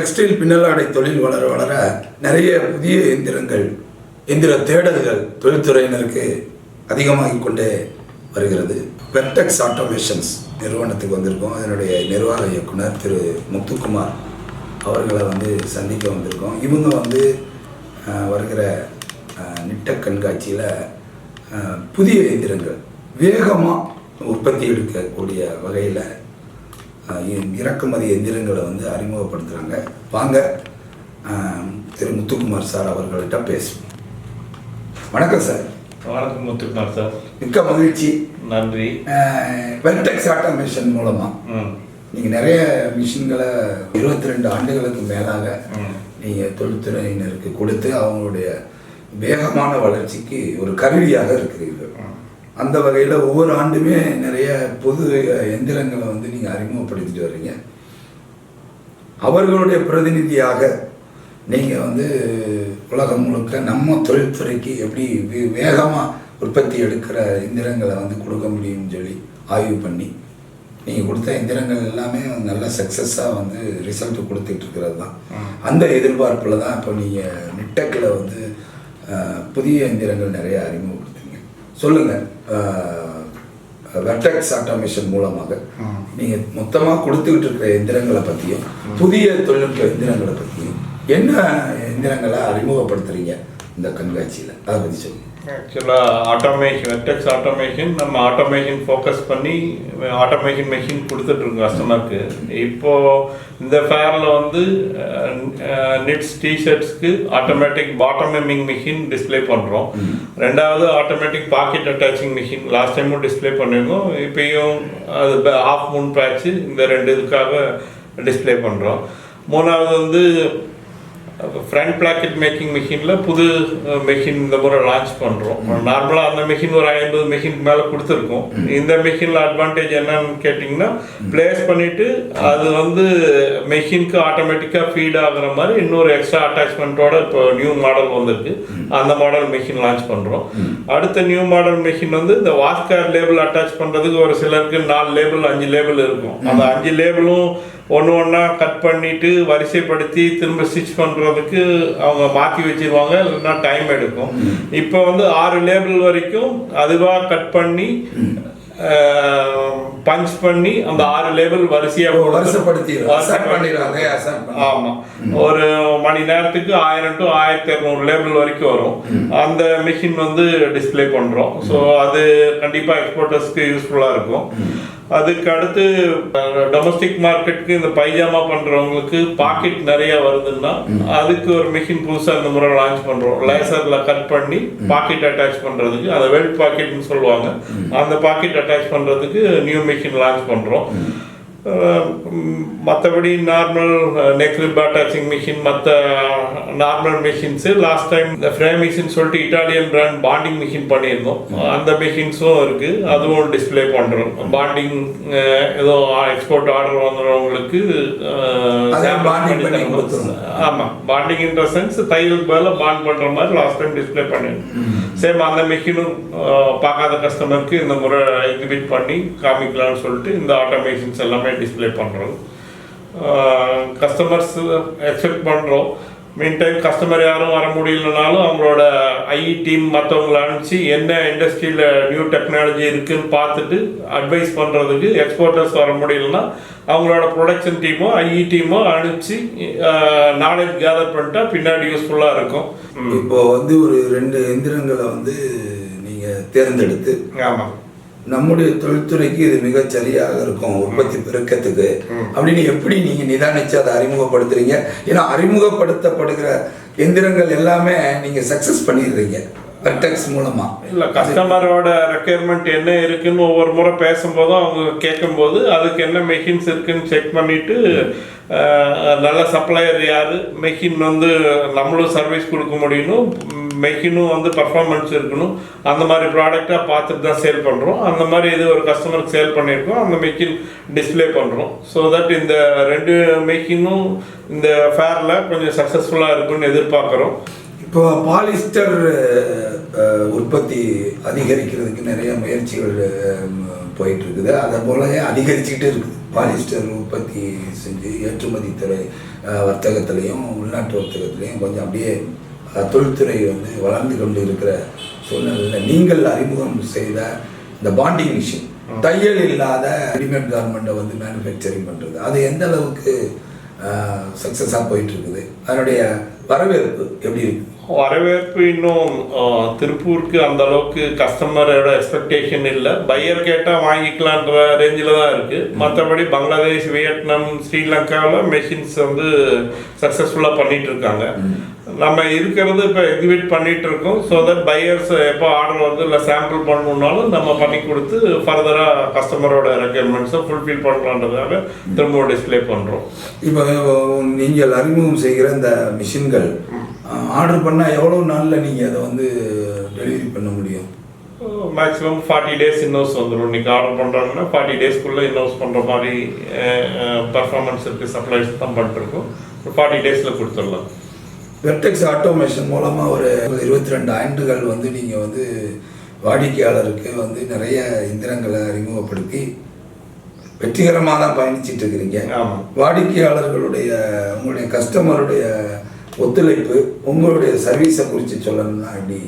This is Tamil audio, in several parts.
டெக்ஸ்டைல் பின்னலாடை தொழில் வளர வளர நிறைய புதிய எந்திரங்கள் எந்திர தேடல்கள் தொழில்துறையினருக்கு அதிகமாகி கொண்டே வருகிறது. பெர்டெக்ஸ் ஆட்டோமேஷன்ஸ் நிறுவனத்துக்கு வந்திருக்கோம். அதனுடைய நிர்வாக இயக்குனர் திரு முத்துக்குமார் அவர்களை வந்து சந்திக்க வந்திருக்கோம். இவங்க வந்து வருகிற நிட்ட கண்காட்சியில் புதிய எந்திரங்கள் வேகமாக உற்பத்தி எடுக்கக்கூடிய வகையில் இறக்குமதி எந்திரங்களை வந்து அறிமுகப்படுத்துகிறாங்க வாங்க திரு முத்துக்குமார் சார் அவர்கள்ட்ட பேசுவோம். வணக்கம் சார். வணக்கம் முத்துக்குமார் சார். மிக்க மகிழ்ச்சி. நன்றி. வெர்டெக்ஸ் ஆட்டோமேஷன் மூலமாக நீங்கள் நிறைய மிஷின்களை இருபத்தி ரெண்டு ஆண்டுகளுக்கு மேலாக. நீங்கள் தொழில்துறையினருக்கு கொடுத்து அவங்களுடைய வேகமான வளர்ச்சிக்கு ஒரு கருவியாக இருக்கிறீர்கள். அந்த வகையில் ஒவ்வொரு ஆண்டுமே நிறைய பொது எந்திரங்களை வந்து நீங்கள் அறிமுகப்படுத்திட்டு வர்றீங்க. அவர்களுடைய பிரதிநிதியாக நீங்கள் வந்து உலகம் முழுக்க நம்ம தொழில்துறைக்கு எப்படி வேகமாக உற்பத்தி எடுக்கிற எந்திரங்களை வந்து கொடுக்க முடியும்னு சொல்லி ஆய்வு பண்ணி நீங்கள் கொடுத்த எந்திரங்கள் எல்லாமே நல்ல சக்ஸஸாக வந்து ரிசல்ட் கொடுத்துட்டு இருக்கிறது தான். அந்த எதிர்பார்ப்பில் தான் இப்போ நீங்கள் நிட்டக்கில் வந்து புதிய எந்திரங்கள் நிறைய அறிமுகப்படுத்துங்க சொல்லுங்கள் வெர்டெக்ஸ் ஆட்டோமேஷன் மூலமாக நீங்கள் மொத்தமாக கொடுத்துக்கிட்டு இருக்கிற எந்திரங்களை பற்றியும் புதிய தொழில்நுட்ப எந்திரங்களை பற்றியும் என்ன எந்திரங்களை அறிமுகப்படுத்துகிறீங்க இந்த கண்காட்சியில்? அதை பற்றி சொல்லுங்கள் ஆக்சுவலாக ஆட்டோமேஷன் வெர்டெக்ஸ் ஆட்டோமேஷன் நம்ம ஆட்டோமேஷன் ஃபோக்கஸ் பண்ணி ஆட்டோமேஷன் மெஷின் கொடுத்துட்ருக்கோம் கஸ்டமருக்கு இப்போ இந்த ஃபேரில் வந்து knits டிஷர்ட்ஸ்க்கு automatic bottom hemming machine display பண்ணுறோம் ரெண்டாவது automatic pocket attaching machine last டைமும் டிஸ்ப்ளே பண்ணியிருக்கோம். இப்பயும் அது ஆஃப் மூன் பேட்ச் இந்த ரெண்டு இதுக்காக டிஸ்ப்ளே பண்ணுறோம் மூணாவது வந்து ஃப்ரண்ட் பிளாக்கெட் மேக்கிங் மிஷினில் புது மெஷின் இந்த முறை லான்ச் பண்ணுறோம் நார்மலாக அந்த மிஷின் ஒரு ஐம்பது மிஷின் மேலே கொடுத்துருக்கோம். இந்த மிஷினில் அட்வான்டேஜ் என்னன்னு கேட்டிங்கன்னா ப்ளேஸ் பண்ணிவிட்டு அது வந்து மெஷினுக்கு ஆட்டோமேட்டிக்காக ஃபீட் ஆகுற மாதிரி இன்னொரு எக்ஸ்ட்ரா அட்டாச்மெண்ட்டோட இப்போ நியூ மாடல் வந்திருக்கு. அந்த மாடல் மிஷின் லான்ச் பண்ணுறோம் அடுத்த நியூ மாடல் மிஷின் வந்து இந்த வாஸ்கார் லேபிள் அட்டாச் பண்ணுறதுக்கு ஒரு சிலருக்கு நாலு லேபிள் அஞ்சு லேபிள் இருக்கும். அந்த அஞ்சு லேபிளும் ஒன்று ஒன்றா கட் பண்ணிட்டு வரிசைப்படுத்தி திரும்ப ஸ்டிச் பண்ணுறதுக்கு அவங்க மாற்றி வச்சிருவாங்க இல்லைன்னா டைம் எடுக்கும். இப்போ வந்து ஆறு லேபிள் வரைக்கும் அதுவாக கட் பண்ணி பஞ்ச் பண்ணி அந்த ஆறு லேபிள் வரிசையாக வருஷப்படுத்தி assign பண்ணிடுறாங்க, assign பண்ணி. ஆமா ஒரு மணி நேரத்துக்கு ஆயிரம் டு ஆயிரத்தி இரநூறு லேபிள் வரைக்கும் வரும். அந்த மிஷின் வந்து டிஸ்ப்ளே பண்றோம். ஸோ அது கண்டிப்பா எக்ஸ்போர்ட்டர்ஸ்க்கு யூஸ்ஃபுல்லா இருக்கும். அதுக்கு அடுத்து டொமஸ்டிக் மார்க்கெட்டுக்கு இந்த பைஜாமா பண்றவங்களுக்கு பாக்கெட் நிறைய வருதுன்னா அதுக்கு ஒரு மிஷின் புதுசா இந்த முறை லான்ச் பண்றோம். லேசர்ல கட் பண்ணி பாக்கெட் அட்டாச் பண்றதுக்கு அந்த வெல்ட் பாக்கெட்னு சொல்லுவாங்க. அந்த பாக்கெட் அட்டாச் பண்றதுக்கு நியூ மிஷின் லான்ச் பண்றோம். மற்றபடி normal neck rib attaching machine மற்ற நார்மல் மிஷின்ஸு லாஸ்ட் டைம் இந்த ஃப்ரேம் மிஷின் சொல்லிட்டு இட்டாலியன் பிராண்ட் பாண்டிங் மிஷின் பண்ணியிருந்தோம். அந்த மிஷின்ஸும் இருக்குது அதுவும் டிஸ்ப்ளே பண்ணுறோம் பாண்டிங் ஏதோ எக்ஸ்போர்ட் ஆர்டர் கொடுத்துருவோம். ஆமாம் பாண்டிங் இன் த சென்ஸ் தையலுக்கு பதிலாக பாண்ட் பண்ணுற மாதிரி லாஸ்ட் டைம் டிஸ்ப்ளே பண்ணியிருந்தோம். சேம் அந்த மிஷினும் பார்க்காத கஸ்டமருக்கு இந்த முறை எக்ஸிபிட் பண்ணி காமிக்கலாம்னு சொல்லிட்டு இந்த ஆட்டோமேஷன்ஸ் எல்லாமே டிஸ்ப்ளே பண்ணுறோம் கஸ்டமர்ஸ் எக்ஸ்பெக்ட் பண்ணுறோம் மீன் டைம் கஸ்டமர் யாரும் வர முடியலனாலும் அவங்களோட ஐ டீம் மற்றவங்கள அனுப்பிச்சு என்ன இண்டஸ்ட்ரியில் நியூ டெக்னாலஜி இருக்குன்னு பார்த்துட்டு அட்வைஸ் பண்ணுறதுக்கு எக்ஸ்போர்ட்டர்ஸ் வர முடியலன்னா அவங்களோட ப்ரொடக்ஷன் டீமோ ஐஇ டீமோ அனுப்பிச்சு நாலேஜ் கேதர் பண்ணிட்டா பின்னாடி யூஸ்ஃபுல்லாக இருக்கும். இப்போ வந்து ஒரு ரெண்டு எந்திரங்களை வந்து நீங்கள் தேர்ந்தெடுத்து ஆமாம் நம்முடைய தொழில்துறைக்கு இது மிகச் சரியாக இருக்கும் உற்பத்தி பெருக்கத்துக்கு. அப்படின்னு எப்படி நீங்க நிதானிச்சு அதை அறிமுகப்படுத்துறீங்க? ஏன்னா அறிமுகப்படுத்தப்படுகிற எந்திரங்கள் எல்லாமே நீங்க சக்சஸ் பண்ணிடுறீங்க. வெர்டெக்ஸ் மூலமா. இல்லை கஸ்டமரோட ரெக்குயர்மெண்ட் என்ன இருக்குன்னு ஒவ்வொரு முறை பேசும்போதும் அவங்க கேட்கும்போது அதுக்கு என்ன மெஷின்ஸ் இருக்குன்னு செக் பண்ணிட்டு நல்ல சப்ளையர் யார்? மெஷின் வந்து நம்மளும் சர்வீஸ் கொடுக்க முடியணும். மெஷினும் வந்து பர்ஃபார்மன்ஸ் இருக்கணும். அந்த மாதிரி ப்ராடக்டாக பார்த்துட்டு தான் சேல் பண்ணுறோம் அந்த மாதிரி இது ஒரு கஸ்டமருக்கு சேல் பண்ணியிருக்கோம். அந்த மெஷின் டிஸ்ப்ளே பண்ணுறோம் ஸோ தட் இந்த ரெண்டு மெஷினும் இந்த ஃபேரில் கொஞ்சம் சக்ஸஸ்ஃபுல்லாக இருக்கும்னு எதிர்பார்க்குறோம். இப்போ பாலிஸ்டர் உற்பத்தி அதிகரிக்கிறதுக்கு நிறைய முயற்சிகள் போயிட்டு இருக்குது அதை போலவே அதிகரிச்சுக்கிட்டே இருக்குது. பாலிஸ்டர் உற்பத்தி செஞ்சு ஏற்றுமதி துறை வர்த்தகத்திலையும் உள்நாட்டு வர்த்தகத்திலையும் கொஞ்சம் அப்படியே தொழில்துறை வந்து வளர்ந்து கொண்டு இருக்கிற சூழ்நிலையில் நீங்கள் அறிமுகம் செய்த இந்த பாண்டிங் மிஷின் தையல் இல்லாத ரெடிமேட் கார்மெண்ட்டை வந்து மேனுஃபேக்சரிங் பண்ணுறது அது எந்த அளவுக்கு சக்ஸஸாக போயிட்டு இருக்குது அதனுடைய வரவேற்பு எப்படி இருக்கு? வரவேற்பு இன்னும் திருப்பூருக்கு அந்த அளவுக்கு கஸ்டமரோட எக்ஸ்பெக்டேஷன் இல்லை. பையர் கேட்டால் வாங்கிக்கலான்ற ரேஞ்சில் தான் இருக்குது மற்றபடி பங்களாதேஷ் வியட்நாம் ஸ்ரீலங்காவில் மெஷின்ஸ் வந்து சக்ஸஸ்ஃபுல்லாக பண்ணிட்டு இருக்காங்க. நம்ம இருக்கிறது இப்போ எக்ஸிபிட் பண்ணிட்டு இருக்கோம் ஸோ தட் பையர்ஸ் எப்போ ஆர்டர் வந்து இல்லை சாம்பிள் பண்ணணுன்னாலும் நம்ம பண்ணி கொடுத்து ஃபர்தராக கஸ்டமரோட ரெக்குயர்மெண்ட்ஸை ஃபுல்ஃபில் பண்ணுறதுக்காக திரும்ப டிஸ்ப்ளே பண்ணுறோம் இப்போ நீங்கள் அறிமுகம் செய்கிற இந்த மிஷின்கள் ஆர்டர் பண்ணால் எவ்வளோ நாளில் நீங்கள் அதை வந்து டெலிவரி பண்ண முடியும்? மேக்ஸிமம் ஃபார்ட்டி டேஸ் இன்னோஸ் வந்துடும் இன்னைக்கு ஆர்டர் பண்ணுறாங்கன்னா ஃபார்ட்டி டேஸ்க்குள்ளே இன்னோஸ் பண்ணுற மாதிரி பர்ஃபார்மன்ஸ் இருக்குது சப்ளைஸ் தான் பண்ணிட்டுருக்கோம். ஃபார்ட்டி டேஸில் கொடுத்துடலாம். வெர்டெக்ஸ் ஆட்டோமேஷன் மூலமாக ஒரு இருபத்தி ரெண்டு ஆண்டுகள் வந்து நீங்கள் வந்து வாடிக்கையாளருக்கு வந்து நிறைய இயந்திரங்களை அறிமுகப்படுத்தி வெற்றிகரமாக தான் பயணிச்சிட்டு இருக்கிறீங்க வாடிக்கையாளர்களுடைய உங்களுடைய கஸ்டமருடைய ஒத்துழைப்பு உங்களுடைய சர்வீஸை குறித்து சொல்லணும்னா அப்படி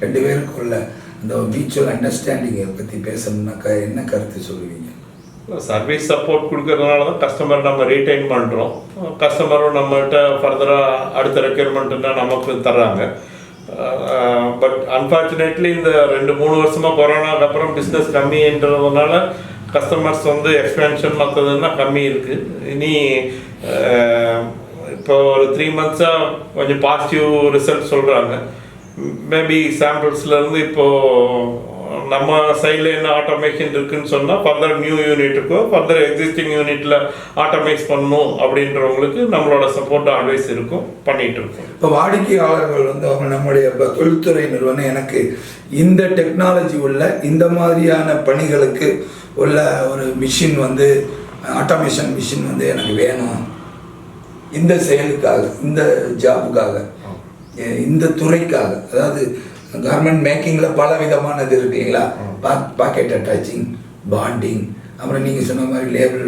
ரெண்டு பேருக்குள்ள இந்த மியூச்சுவல் அண்டர்ஸ்டாண்டிங்கை பற்றி பேசணும்னா க என்ன கருத்து சொல்லுவீங்க? சர்வீஸ் சப்போர்ட் கொடுக்கறதுனால தான் கஸ்டமர் நம்ம ரீடைன் பண்ணுறோம் கஸ்டமரும் நம்மகிட்ட ஃபர்தராக அடுத்த ரெக்யர்மெண்ட்டுன்னா நமக்கு தர்றாங்க. பட் அன்ஃபார்ச்சுனேட்லி இந்த ரெண்டு மூணு வருஷமாக கொரோனாக்கு அப்புறம் பிஸ்னஸ் கம்மின்றதுனால கஸ்டமர்ஸ் வந்து எக்ஸ்பென்ஷன் மற்றதுன்னா கம்மி இருக்குது இனி இப்போ ஒரு த்ரீ மந்த்ஸாக கொஞ்சம் பாசிட்டிவ் ரிசல்ட் சொல்கிறாங்க மேபி சாம்பிள்ஸ்லேருந்து இப்போது நம்ம சைடில் என்ன ஆட்டோமேஷன் இருக்குன்னு சொன்னால் ஃபர்தர் நியூ யூனிட் இருக்கோ ஃபர்தர் எக்ஸிஸ்டிங் யூனிட்டில் ஆட்டோமேட் பண்ணணும் அப்படின்றவங்களுக்கு நம்மளோட சப்போர்ட் ஆல்வேஸ் இருக்கும் பண்ணிட்டு இருக்கோம். இப்போ வாடிக்கையாளர்கள் வந்து அவங்க நம்முடைய இப்போ தொழில்துறை நிறுவனம் எனக்கு இந்த டெக்னாலஜி உள்ள இந்த மாதிரியான பணிகளுக்கு உள்ள ஒரு மிஷின் வந்து ஆட்டோமேஷன் மிஷின் வந்து எனக்கு வேணும். இந்த செயலுக்காக இந்த ஜாபுக்காக இந்த துறைக்காக அதாவது கார்மெண்ட் மேக்கிங்கில் பல விதமானது இருக்கு இல்லைங்களா? பா பாக்கெட் அட்டாச்சிங் பாண்டிங் அப்புறம் நீங்கள் சொன்ன மாதிரி லேபிள்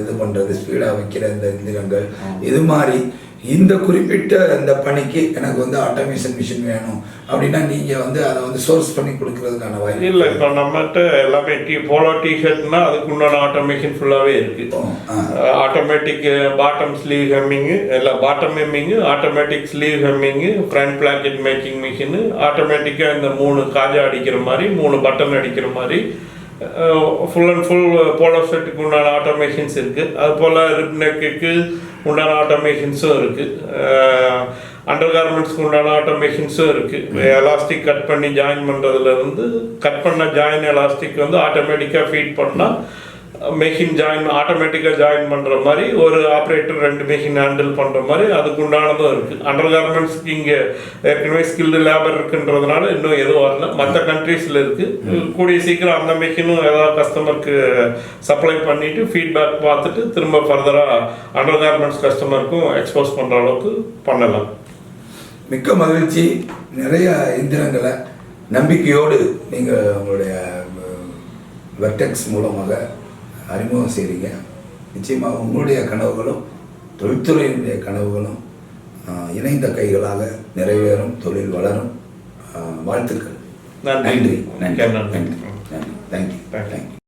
இது பண்ணுறது ஸ்பீடாக வைக்கிற இந்த இயந்திரங்கள். இது மாதிரி இந்த குறிப்பிட்ட இந்த பணிக்கு எனக்கு வந்து ஆட்டோமேஷன் மிஷின் வேணும். அப்படின்னா நீங்கள் வந்து அதை வந்து சோர்ஸ் பண்ணி கொடுக்கறதுக்கான வாய்ப்பு இல்லை இப்போ நம்மகிட்ட எல்லாமே டி போலோ டிஷர்ட்னா அதுக்கு உண்டான ஆட்டோமேஷன் ஃபுல்லாகவே இருக்குது. ஆட்டோமேட்டிக் பாட்டம் ஸ்லீவ் ஹெம்மிங்கு இல்லை bottom hemming automatic sleeve hemming front placket making machine ஆட்டோமேட்டிக்காக இந்த மூணு காஜா அடிக்கிற மாதிரி மூணு பட்டன் அடிக்கிற மாதிரி ஃபுல் அண்ட் ஃபுல் போலோ ஷர்ட்டுக்கு உண்டான ஆட்டோமேஷன்ஸ் இருக்குது அது போல் ரிப் நெக்குக்கு உண்டான ஆட்டோமேஷன்ஸும் இருக்குது அண்டர் கார்மெண்ட்ஸ்க்கு உண்டான ஆட்டோமேஷன்ஸும் இருக்குது எலாஸ்டிக் கட் பண்ணி ஜாயின் பண்ணுறதுலேருந்து கட் பண்ண ஜாயின் எலாஸ்டிக் வந்து ஆட்டோமேட்டிக்காக ஃபீட் பண்ணால் மெஷின் ஜாயின் ஆட்டோமேட்டிக்காக ஜாயின் பண்ணுற மாதிரி ஒரு ஆப்ரேட்டர் ரெண்டு மெஷின் ஹேண்டில் பண்ணுற மாதிரி அதுக்கு உண்டானதும் இருக்குது அண்டர் கார்மெண்ட்ஸ்க்கு இங்கே ஏற்கனவே ஸ்கில்டு லேபர் இருக்குன்றதுனால இன்னும் எதுவும் வரல. மற்ற கண்ட்ரீஸில் இருக்குது கூடிய சீக்கிரம் அந்த மெஷினும் ஏதாவது கஸ்டமருக்கு சப்ளை பண்ணிவிட்டு ஃபீட்பேக் பார்த்துட்டு திரும்ப ஃபர்தராக அண்டர் கார்மெண்ட்ஸ் கஸ்டமருக்கும் எக்ஸ்போஸ் பண்ணுற அளவுக்கு பண்ணலாம். மிக்க மகிழ்ச்சி. நிறைய இயந்திரங்களை நம்பிக்கையோடு நீங்கள் உங்களுடைய வெர்டெக்ஸ் மூலமாக அறிமுகம் செய்கிறீங்க நிச்சயமாக உங்களுடைய கனவுகளும் தொழில்துறையினுடைய கனவுகளும் இணைந்த கைகளாக நிறைவேறும் தொழில் வளரும். வாழ்த்துக்கள். நன்றி. நன்றி. நன்றி. நன்றி. தேங்க்யூ. தேங்க்யூ